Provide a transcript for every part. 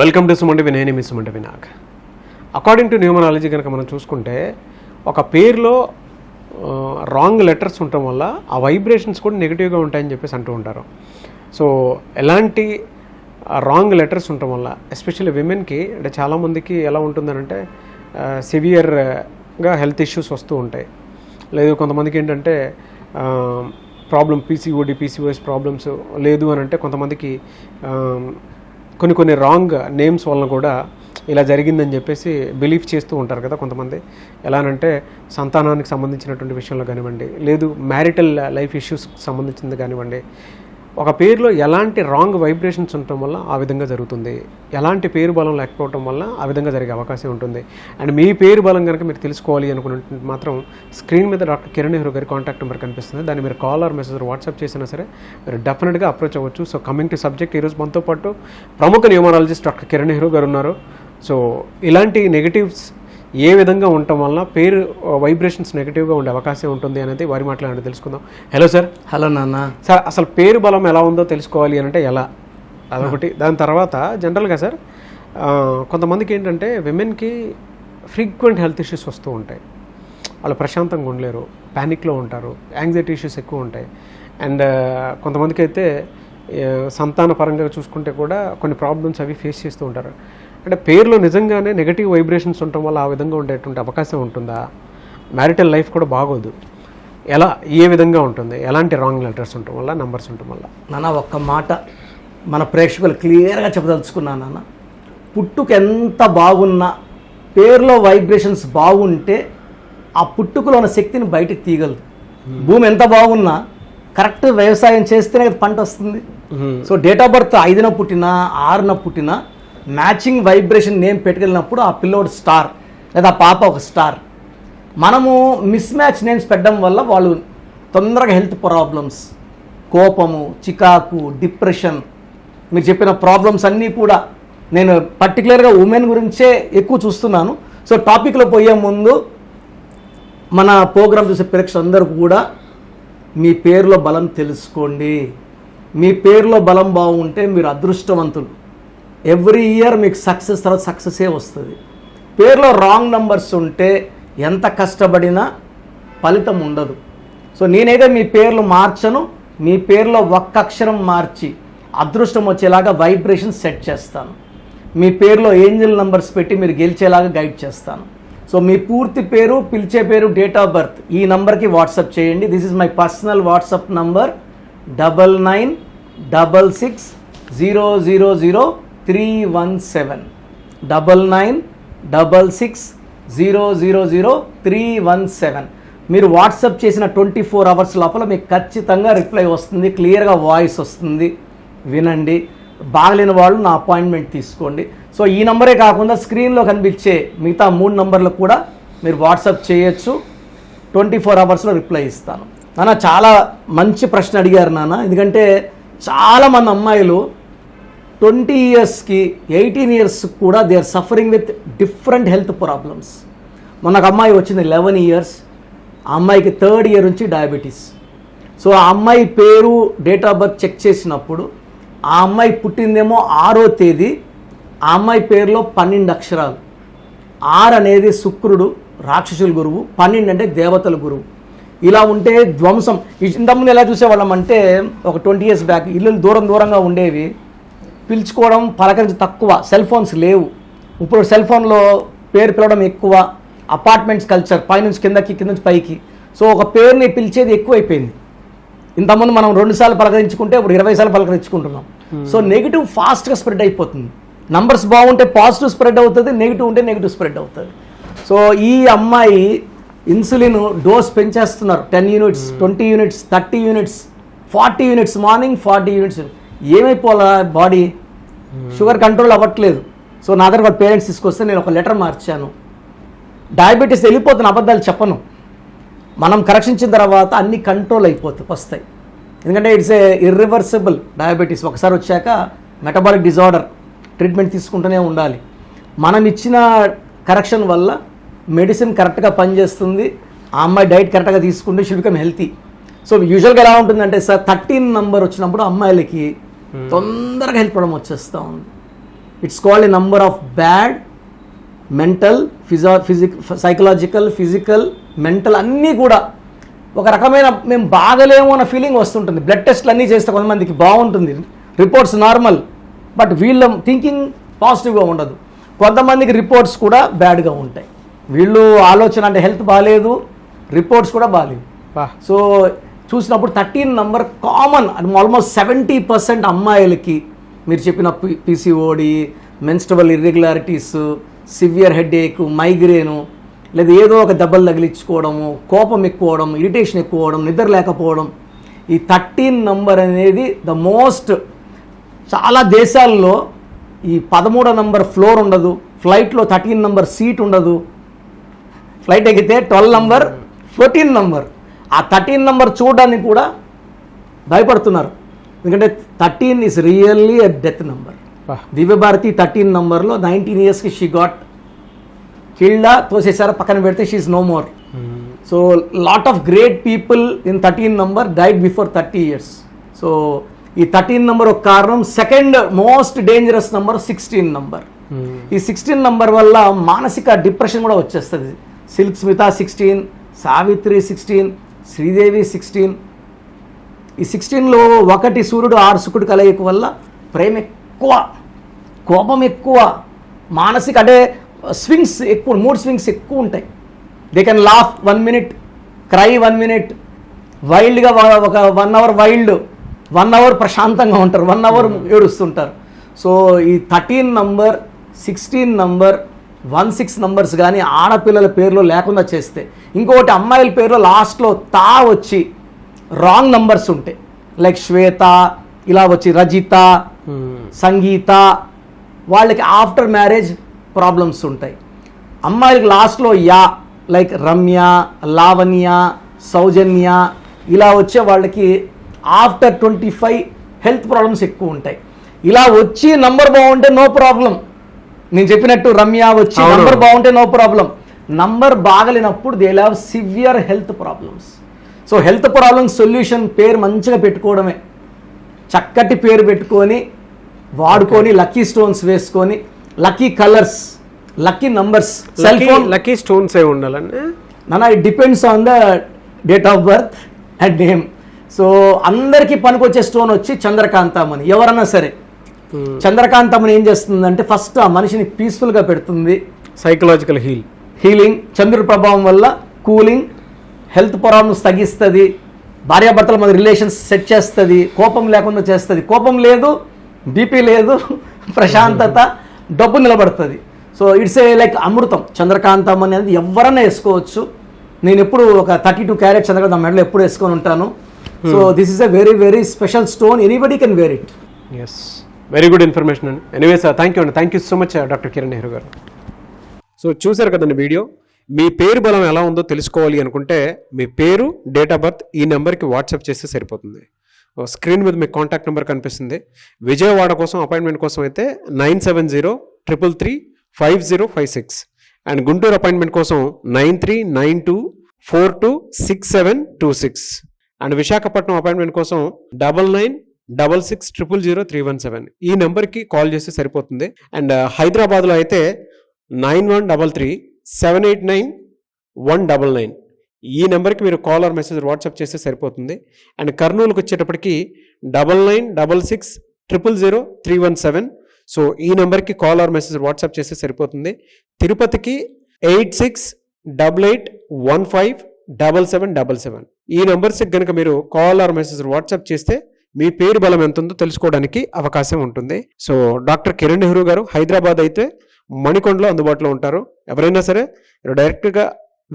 Welcome to సుమంటి వినయని మీ సుమంటి వినాక్ అకార్డింగ్ టు న్యూమరాలజీ కనుక మనం చూసుకుంటే ఒక పేరులో రాంగ్ లెటర్స్ ఉండటం వల్ల ఆ వైబ్రేషన్స్ కూడా నెగిటివ్గా ఉంటాయని చెప్పేసి అంటూ ఉంటారు. సో ఎలాంటి రాంగ్ లెటర్స్ ఉండటం వల్ల ఎస్పెషల్లీ విమెన్కి అంటే చాలామందికి ఎలా ఉంటుందనంటే సివియర్గా హెల్త్ ఇష్యూస్ వస్తూ ఉంటాయి. లేదు కొంతమందికి ఏంటంటే ప్రాబ్లం పీసీఓడి పీసీఓఎస్ ప్రాబ్లమ్స్ లేదు అని అంటే కొంతమందికి కొన్ని కొన్ని రాంగ్ నేమ్స్ వలన కూడా ఇలా జరిగిందని చెప్పేసి బిలీవ్ చేస్తూ ఉంటారు కదా కొంతమంది. ఎలానంటే సంతానానికి సంబంధించినటువంటి విషయంలో కానివ్వండి లేదు మ్యారిటల్ లైఫ్ ఇష్యూస్కి సంబంధించింది కానివ్వండి ఒక పేరులో ఎలాంటి రాంగ్ వైబ్రేషన్స్ ఉండటం వల్ల ఆ విధంగా జరుగుతుంది. ఎలాంటి పేరు బలం లేకపోవటం వల్ల ఆ విధంగా జరిగే అవకాశం ఉంటుంది. అండ్ మీ పేరు బలం కనుక మీరు తెలుసుకోవాలి అనుకున్న మాత్రం స్క్రీన్ మీద డాక్టర్ కిరణ్ నెహ్రూ గారి కాంటాక్ట్ నెంబర్ కనిపిస్తుంది. దాన్ని మీరు కాల్ ఆర్ మెసేజ్ వాట్సాప్ చేసినా సరే మీరు డెఫినెట్గా అప్రోచ్ అవ్వచ్చు. సో కమింగ్ టు సబ్జెక్ట్ ఈరోజు మనతో పాటు ప్రముఖ న్యూమరాలజిస్ట్ డాక్టర్ కిరణ్ నెహ్రూ గారు ఉన్నారు. సో ఇలాంటి నెగిటివ్స్ ఏ విధంగా ఉండటం వలన పేరు వైబ్రేషన్స్ నెగిటివ్గా ఉండే అవకాశం ఉంటుంది అనేది వారి మాట్లాడి తెలుసుకుందాం. హలో సార్ హలో నాన్న. సార్ అసలు పేరు బలం ఎలా ఉందో తెలుసుకోవాలి అని అంటే ఎలా? అదొకటి. దాని తర్వాత జనరల్గా సార్ కొంతమందికి ఏంటంటే విమెన్కి ఫ్రీక్వెంట్ హెల్త్ ఇష్యూస్ వస్తూ ఉంటాయి. వాళ్ళు ప్రశాంతంగా ఉండలేరు ప్యానిక్లో ఉంటారు యాంగ్జైటీ ఇష్యూస్ ఎక్కువ ఉంటాయి. అండ్ కొంతమందికి అయితే సంతాన పరంగా చూసుకుంటే కూడా కొన్ని ప్రాబ్లమ్స్ అవి ఫేస్ చేస్తూ ఉంటారు. అంటే పేరులో నిజంగానే నెగటివ్ వైబ్రేషన్స్ ఉండటం వల్ల ఆ విధంగా ఉండేటువంటి అవకాశం ఉంటుందా? మ్యారిటల్ లైఫ్ కూడా బాగోదు. ఎలా ఏ విధంగా ఉంటుంది? ఎలాంటి రాంగ్ లెటర్స్ ఉండటం వల్ల నంబర్స్ ఉండటం వల్ల? నాన్న ఒక్క మాట మన ప్రేక్షకులు క్లియర్గా చెప్పదలుచుకున్నాను నాన్న పుట్టుక ఎంత బాగున్నా పేరులో వైబ్రేషన్స్ బాగుంటే ఆ పుట్టుకలో ఉన్న శక్తిని బయటకు తీయగలదు. భూమి ఎంత బాగున్నా కరెక్ట్ వ్యవసాయం చేస్తేనే పంట వస్తుంది. సో డేట్ ఆఫ్ బర్త్ ఐదున పుట్టినా ఆరున పుట్టినా మ్యాచింగ్ వైబ్రేషన్ నేమ్ పెట్టుకెళ్ళినప్పుడు ఆ పిల్లోడు స్టార్ లేదా పాప ఒక స్టార్. మనము మిస్ మ్యాచ్ నేమ్స్ పెట్టడం వల్ల వాళ్ళు తొందరగా హెల్త్ ప్రాబ్లమ్స్ కోపము చికాకు డిప్రెషన్ మీరు చెప్పిన ప్రాబ్లమ్స్ అన్నీ కూడా నేను పర్టికులర్గా ఉమెన్ గురించే ఎక్కువ చూస్తున్నాను. సో టాపిక్లో పోయే ముందు మన ప్రోగ్రామ్ చూసే ప్రేక్షకులందరూ కూడా మీ పేరులో బలం తెలుసుకోండి. మీ పేరులో బలం బాగుంటే మీరు అదృష్టవంతులు. ఎవ్రీ ఇయర్ మీకు సక్సెస్ తర్వాత సక్సెసే వస్తుంది. పేరులో రాంగ్ నంబర్స్ ఉంటే ఎంత కష్టపడినా ఫలితం ఉండదు. సో నేనైతే మీ పేర్లు మార్చను మీ పేరులో ఒక్క అక్షరం మార్చి అదృష్టం వచ్చేలాగా వైబ్రేషన్ సెట్ చేస్తాను. మీ పేరులో ఏంజల్ నంబర్స్ పెట్టి మీరు గెలిచేలాగా గైడ్ చేస్తాను. సో మీ పూర్తి పేరు పిలిచే పేరు డేట్ ఆఫ్ బర్త్ ఈ నంబర్కి వాట్సాప్ చేయండి. This is my personal WhatsApp number double nine double six zero zero zero three one seven. Double nine double six zero zero zero three one seven. మీరు WhatsApp చేసిన twenty four hours లోపల మీకు ఖచ్చితంగా reply వస్తుంది క్లియర్గా voice వస్తుంది. వినండి. బాగలేని వాళ్ళు నా అపాయింట్మెంట్ తీసుకోండి. సో ఈ నెంబరే కాకుండా స్క్రీన్లో కనిపించే మిగతా మూడు నెంబర్లకు కూడా మీరు వాట్సాప్ చేయొచ్చు. ట్వంటీ ఫోర్ అవర్స్లో రిప్లై ఇస్తాను. నాన్న చాలా మంచి ప్రశ్న అడిగారు నాన్న. ఎందుకంటే చాలామంది అమ్మాయిలు ట్వంటీ ఇయర్స్కి ఎయిటీన్ ఇయర్స్ కూడా they are suffering with different health problems మనకు అమ్మాయి వచ్చింది లెవెన్ ఇయర్స్ ఆ అమ్మాయికి థర్డ్ ఇయర్ నుంచి డయాబెటీస్ సో ఆ అమ్మాయి పేరు డేట్ ఆఫ్ బర్త్ చెక్ చేసినప్పుడు ఆ అమ్మాయి పుట్టిందేమో ఆరో తేదీ. ఆ అమ్మాయి పేరులో పన్నెండు అక్షరాలు. ఆరు అనేది శుక్రుడు రాక్షసుల గురువు పన్నెండు అంటే దేవతల గురువు. ఇలా ఉంటే ధ్వంసం. ఇంతకుముందు ఎలా చూసేవాళ్ళం అంటే ఒక ట్వంటీ ఇయర్స్ బ్యాక్ ఇల్లు దూరం దూరంగా ఉండేవి. పిలుచుకోవడం పలకరించి తక్కువ. సెల్ ఫోన్స్ లేవు. ఇప్పుడు సెల్ ఫోన్లో పేరు పిలవడం ఎక్కువ. అపార్ట్మెంట్స్ కల్చర్ పైనుంచి కిందకి కింద నుంచి పైకి. సో ఒక పేరుని పిలిచేది ఎక్కువైపోయింది. ఇంతకుముందు మనం రెండు సార్లు పలకరించుకుంటే ఇప్పుడు ఇరవై సార్లు పలకరించుకుంటున్నాం. సో నెగిటివ్ ఫాస్ట్గా స్ప్రెడ్ అయిపోతుంది. నంబర్స్ బాగుంటే పాజిటివ్ స్ప్రెడ్ అవుతుంది నెగిటివ్ ఉంటే నెగిటివ్ స్ప్రెడ్ అవుతుంది. సో ఈ అమ్మాయి ఇన్సులిన్ డోస్ పెంచేస్తున్నారు. Ten units twenty units thirty units forty units morning forty units ఏమైపోవాలా body? Sugar control అవ్వట్లేదు. సో నా దగ్గర వాళ్ళ పేరెంట్స్ తీసుకొస్తే నేను ఒక లెటర్ మార్చాను. డయాబెటీస్ వెళ్ళిపోతున్న అబద్ధాలు చెప్పను. మనం కరెక్షించిన తర్వాత అన్ని కంట్రోల్ అయిపోతాయి వస్తాయి. ఎందుకంటే ఇట్స్ ఏ ఇర్రివర్సిబుల్ డయాబెటీస్ ఒకసారి వచ్చాక మెటబాలిక్ డిజార్డర్ ట్రీట్మెంట్ తీసుకుంటూనే ఉండాలి. మనం ఇచ్చిన కరెక్షన్ వల్ల మెడిసిన్ కరెక్ట్గా పనిచేస్తుంది. ఆ అమ్మాయి డైట్ కరెక్ట్గా తీసుకుంటే షుడ్ బికమ్ హెల్తీ సో యూజువల్గా ఎలా ఉంటుందంటే సార్ థర్టీన్ నంబర్ వచ్చినప్పుడు అమ్మాయిలకి తొందరగా హెల్ప్ అవడం వచ్చేస్తూ ఉంది. It's called a number of bad mental Fiza physique psychological physical mental అన్నీ కూడా ఒక రకమైన మేము బాగలేము అన్న ఫీలింగ్ వస్తుంటుంది. బ్లడ్ టెస్ట్లు అన్నీ చేస్తే కొంతమందికి బాగుంటుంది. రిపోర్ట్స్ నార్మల్ బట్ వీళ్ళ థింకింగ్ పాజిటివ్గా ఉండదు. కొంతమందికి రిపోర్ట్స్ కూడా బ్యాడ్గా ఉంటాయి. వీళ్ళు ఆలోచన అంటే హెల్త్ బాగాలేదు రిపోర్ట్స్ కూడా బాగాలేవు సో చూసినప్పుడు thirteen number common. Almost seventy percent అమ్మాయిలకి మీరు చెప్పిన PCOD menstrual irregularities severe headache migraine లేదా ఏదో ఒక దెబ్బలు తగిలించుకోవడము కోపం ఎక్కువడం ఇరిటేషన్ ఎక్కువడం నిద్ర లేకపోవడం. ఈ థర్టీన్ నంబర్ అనేది ద మోస్ట్ చాలా దేశాల్లో ఈ పదమూడో నంబర్ ఫ్లోర్ ఉండదు. ఫ్లైట్లో థర్టీన్ నంబర్ సీట్ ఉండదు. ఫ్లైట్ ఎక్కితే ట్వెల్వ్ నంబర్ ఫోర్టీన్ నంబర్. ఆ థర్టీన్ నంబర్ చూడడానికి కూడా భయపడుతున్నారు. ఎందుకంటే thirteen is really a death number Divya Bharti thirteen నంబర్లో నైన్టీన్ ఇయర్స్కి షీ గాట్ కిల్డా తోసేసారా పక్కన పెడితే she no more so lot of great people in thirteen number died before thirty years so ఈ థర్టీన్ నంబర్ ఒక కారణం. Second most dangerous number sixteen number ఈ సిక్స్టీన్ నంబర్ వల్ల మానసిక డిప్రెషన్ కూడా వచ్చేస్తుంది. Silk Smitha sixteen Savitri sixteen Sridevi sixteen ఈ సిక్స్టీన్లో ఒకటి సూర్యుడు ఆరు శుకుడు కలయిక వల్ల ప్రేమ ఎక్కువ కోపం ఎక్కువ మానసిక అంటే స్వింగ్స్ ఎక్కువ మూడ్ స్వింగ్స్ ఎక్కువ ఉంటాయి. They can laugh one minute cry one minute వైల్డ్గా ఒక one hour wild one hour ప్రశాంతంగా ఉంటారు వన్ అవర్ ఏడుస్తుంటారు. సో ఈ thirteen number sixteen number one six numbers కానీ ఆడపిల్లల పేర్లో లేకుండా చేస్తే ఇంకొకటి అమ్మాయిల పేర్లో లాస్ట్లో తా వచ్చి రాంగ్ నంబర్స్ ఉంటాయి లైక్ శ్వేత ఇలా వచ్చి రజిత సంగీత వాళ్ళకి ఆఫ్టర్ మ్యారేజ్ ప్రాబ్లమ్స్ ఉంటాయి. అమ్మాయిలకి లాస్ట్లో యా లైక్ రమ్య లావణ్య సౌజన్య ఇలా వచ్చే వాళ్ళకి after twenty five health problems ఎక్కువ ఉంటాయి. ఇలా వచ్చి నంబర్ బాగుంటే నో ప్రాబ్లం. నేను చెప్పినట్టు రమ్య వచ్చి. నంబర్ బాగుంటే no problem number బాగలేనప్పుడు they have severe health problems so health problems solution పేరు మంచిగా పెట్టుకోవడమే. చక్కటి పేరు పెట్టుకొని వాడుకొని లక్కీ స్టోన్స్ వేసుకొని lucky colours lucky numbers cell phone lucky stones ఏ ఉండాలండి? నాన్న it depends on the date of birth and name so అందరికీ పనికొచ్చే స్టోన్ వచ్చి చంద్రకాంతమని ఎవరన్నా సరే. చంద్రకాంతమని ఏం చేస్తుందంటే ఫస్ట్ ఆ మనిషిని పీస్ఫుల్గా పెడుతుంది. సైకలాజికల్ హీల్ హీలింగ్ చంద్రుడి ప్రభావం వల్ల కూలింగ్ హెల్త్ ప్రాబ్లమ్స్ తగ్గిస్తుంది భార్యాభర్తల మధ్య రిలేషన్స్ సెట్ చేస్తుంది కోపం లేకుండా చేస్తుంది. కోపం లేదు బీపీ లేదు ప్రశాంతత డబ్బు నిలబడుతుంది. సో ఇట్స్ ఏ లైక్ అమృతం. చంద్రకాంతం అనేది ఎవరన్నా వేసుకోవచ్చు. నేను ఎప్పుడు ఒక థర్టీ టూ క్యారెట్ చంద్రకాంతం మెడలో ఎప్పుడు వేసుకొని ఉంటాను. So this is a very very special stone anybody can wear it yes very good information అండి ఎనీవేస్ థ్యాంక్ యూ అండి thank you so much doctor Kiran Nehru garu. So చూశారు కదండి video. మీ పేరు బలం ఎలా ఉందో తెలుసుకోవాలి అనుకుంటే మీ పేరు డేట్ ఆఫ్ బర్త్ ఈ నెంబర్కి వాట్సాప్ చేస్తే సరిపోతుంది. ఓ స్క్రీన్ మీద మీ కాంటాక్ట్ నెంబర్ కనిపిస్తుంది. విజయవాడ కోసం అపాయింట్మెంట్ కోసం అయితే nine seven zero triple three five zero five six. And Guntur appointment కోసం nine three nine two four two six seven two six. And Visakhapatnam appointment కోసం double nine double six triple zero three one seven. ఈ నెంబర్కి call చేస్తే సరిపోతుంది. And uh, హైదరాబాద్లో అయితే nine one double three seven eight nine one double nine. ఈ నెంబర్కి మీరు కాల్ ఆర్ మెసేజ్ వాట్సాప్ చేస్తే సరిపోతుంది. అండ్ కర్నూలుకి వచ్చేటప్పటికి double nine double six triple zero three one seven. So ఈ నెంబర్కి కాల్ ఆర్ మెసేజ్ వాట్సాప్ చేస్తే సరిపోతుంది. తిరుపతికి eight six double eight one five double seven double seven. ఈ నెంబర్స్కి కనుక మీరు కాల్ ఆర్ మెసేజ్ వాట్సాప్ చేస్తే మీ పేరు బలం ఎంత ఉందో తెలుసుకోవడానికి అవకాశం ఉంటుంది. సో డాక్టర్ కిరణ్ నెహ్రూ గారు హైదరాబాద్ అయితే మణికొండలో అందుబాటులో ఉంటారు. ఎవరైనా సరే డైరెక్ట్గా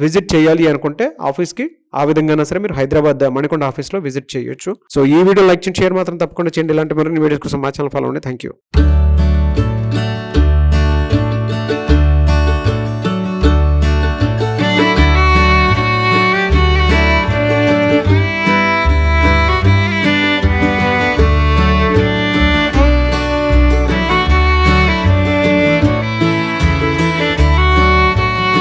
విజిట్ చేయాలి అనుకుంటే ఆఫీస్కి ఆ విధంగా సరే మీరు హైదరాబాద్ మణికొండ ఆఫీస్లో విజిట్ చేయొచ్చు. సో ఈ వీడియో లైక్ చేయండి షేర్ మాత్రం తప్పకుండా చేయండి. ఇలాంటి మరిన్ని వీడియోస్ కోసం మా ఛానల్ ఫాలో అండి థ్యాంక్ యూ